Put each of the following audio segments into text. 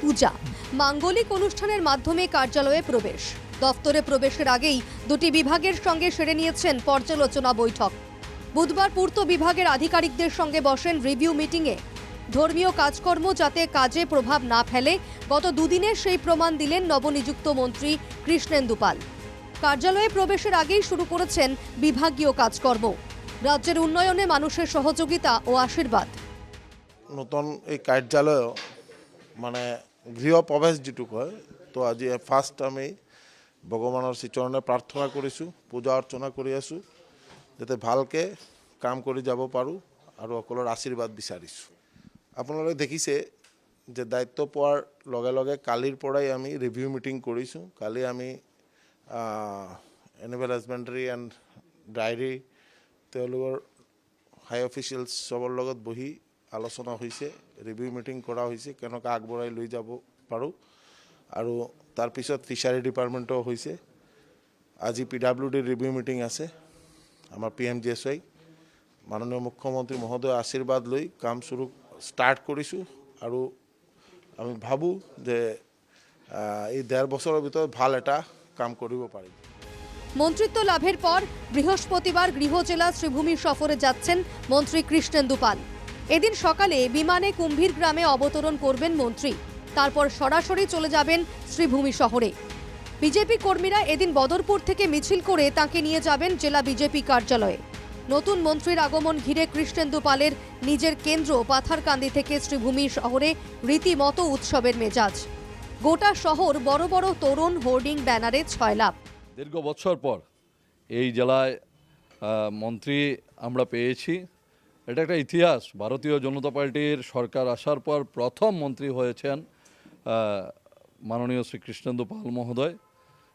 পূজা। মাঙ্গলিক অনুষ্ঠানের মাধ্যমে কার্যালয়ে প্রবেশ। দফতরে প্রবেশের আগেই দুটি বিভাগের সঙ্গে সেরে নিয়েছেন পর্যালোচনা বৈঠক। বুধবার পূর্ত বিভাগের আধিকারিকদের সঙ্গে বসেন রিভিউ মিটিংয়ে। ধর্মীয় কাজকর্ম যাতে কাজে প্রভাব না ফেলে, গত দুদিনে সেই প্রমাণ দিলেন নবনিযুক্ত মন্ত্রী কৃষ্ণেন্দু পাল। কার্যালয়ে প্রবেশের আগেই শুরু করেছেন বিভাগীয় কাজকর্ম। রাজ্যের উন্নয়নে মানুষের সহযোগিতা ও আশীর্বাদ। নতুন এই কাৰ্যালয় মানে গৃহ প্ৰৱেশ যিটো কয়, তো আজি ফাৰ্ষ্ট আমি ভগৱানৰ শ্ৰীচৰণে প্ৰাৰ্থনা কৰিছোঁ, পূজা অৰ্চনা কৰি আছোঁ, যাতে ভালকৈ কাম কৰি যাব পাৰোঁ আৰু সকলোৰ আশীৰ্বাদ বিচাৰিছোঁ। আপোনালোকে দেখিছে যে দায়িত্ব পোৱাৰ লগে লগে কালিৰ পৰাই আমি ৰিভিউ মিটিং কৰিছোঁ। কালি আমি এনিমেল হাজবেণ্ডাৰী এণ্ড ডায়েৰী তেওঁলোকৰ হাই অফিচিয়েলছ চবৰ লগত বহি আলোচনা হৈছে ৰিভিউ মিটিং কৰা হৈছে কেনেকৈ আগবঢ়াই লৈ যাব পাৰোঁ। আৰু তাৰপিছত ফিচাৰী ডিপাৰ্টমেণ্টো হৈছে আজি পি ডাব্লিউ ডিৰ ৰিভিউ মিটিং আছে, আমাৰ পি এম জি মাননীয় মুখ্যমন্ত্ৰী মহোদয়ৰ আশীৰ্বাদ লৈ কাম চুৰু ষ্টাৰ্ট কৰিছোঁ। আৰু আমি ভাবোঁ যে এই ডেৰ বছৰৰ ভিতৰত ভালো এটা কাম কৰিব পাৰিম। মন্ত্রিত্ব লাভের পর বৃহস্পতিবার গৃহ জেলা শ্রীভূমি সফরে যাচ্ছেন মন্ত্রী কৃষ্ণেন্দু পাল। এদিন সকালে বিমানে কুম্ভীর গ্রামে অবতরণ করবেন মন্ত্রী। তারপর সরাসরি চলে যাবেন শ্রীভূমি শহরে। বিজেপি কর্মীরা এদিন বদরপুর থেকে মিছিল করে তাকে নিয়ে যাবেন জেলা বিজেপি কার্যালয়ে। নতুন মন্ত্রীর আগমন ঘিরে কৃষ্ণেন্দু পালের নিজের কেন্দ্র পাথারকান্দি থেকে শ্রীভূমি শহরে রীতিমতো উৎসবের মেজাজ। গোটা শহর বড় বড় তরুণ হোর্ডিং ব্যানারে ছয়লাভ দীর্ঘ বছর পর এই জেলায় মন্ত্রী আমরা পেয়েছি। এটা একটা ইতিহাস। ভারতীয় জনতা পার্টির সরকার আসার পর প্রথম মন্ত্রী হয়েছেন মাননীয় শ্রীকৃষ্ণেন্দু পাল মহোদয়।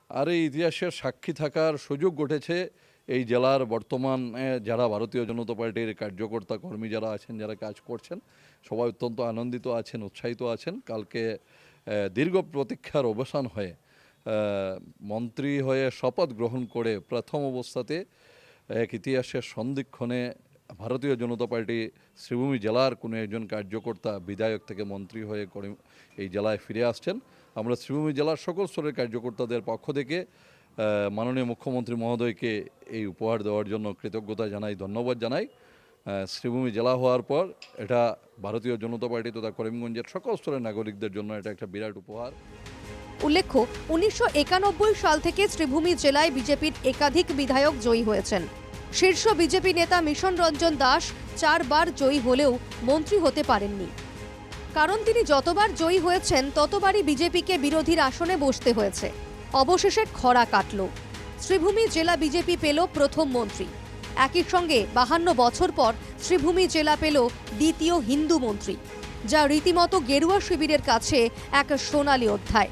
আর এই ইতিহাসের সাক্ষী থাকার সুযোগ ঘটেছে এই জেলার বর্তমানে যারা ভারতীয় জনতা পার্টির কার্যকর্তা কর্মী যারা আছেন, যারা কাজ করছেন, সবাই অত্যন্ত আনন্দিত আছেন, উৎসাহিত আছেন। কালকে দীর্ঘ প্রতীক্ষার অবসান হয়ে মন্ত্রী হয়ে শপথ গ্রহণ করে প্রথম অবস্থাতে এক ইতিহাসের সন্ধিক্ষণে ভারতীয় জনতা পার্টি শ্রীভূমি জেলার কোনো একজন কার্যকর্তা, বিধায়ক থেকে মন্ত্রী হয়ে এই জেলায় ফিরে আসছেন। আমরা শ্রীভূমি জেলার সকল স্তরের কার্যকর্তাদের পক্ষ থেকে মাননীয় মুখ্যমন্ত্রী মহোদয়কে এই উপহার দেওয়ার জন্য কৃতজ্ঞতা জানাই, ধন্যবাদ জানাই। শ্রীভূমি জেলা হওয়ার পর এটা ভারতীয় জনতা পার্টি তথা করিমগঞ্জের সকল স্তরের নাগরিকদের জন্য এটা একটা বিরাট উপহার। উল্লেখ্য, উনিশশো একানব্বই সাল থেকে শ্রীভূমি জেলায় বিজেপির একাধিক বিধায়ক জয়ী হয়েছেন। শীর্ষ বিজেপি নেতা মিশন রঞ্জন দাস চারবার জয়ী হলেও মন্ত্রী হতে পারেননি। কারণ তিনি যতবার জয়ী হয়েছেন, ততবারই বিজেপিকে বিরোধীর আসনে বসতে হয়েছে। অবশেষে খরা কাটল। শ্রীভূমি জেলা বিজেপি পেল প্রথম মন্ত্রী। একই সঙ্গে বাহান্ন বছর পর শ্রীভূমি জেলা পেল দ্বিতীয় হিন্দু মন্ত্রী, যা রীতিমতো গেরুয়া শিবিরের কাছে এক সোনালি অধ্যায়।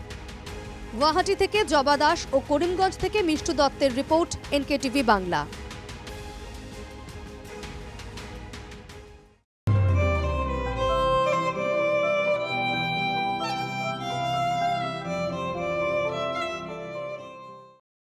গুয়াহাটি থেকে জবা দাস ও করিমগঞ্জ থেকে মিষ্টু দত্তের রিপোর্ট, এনকেটিভি বাংলা।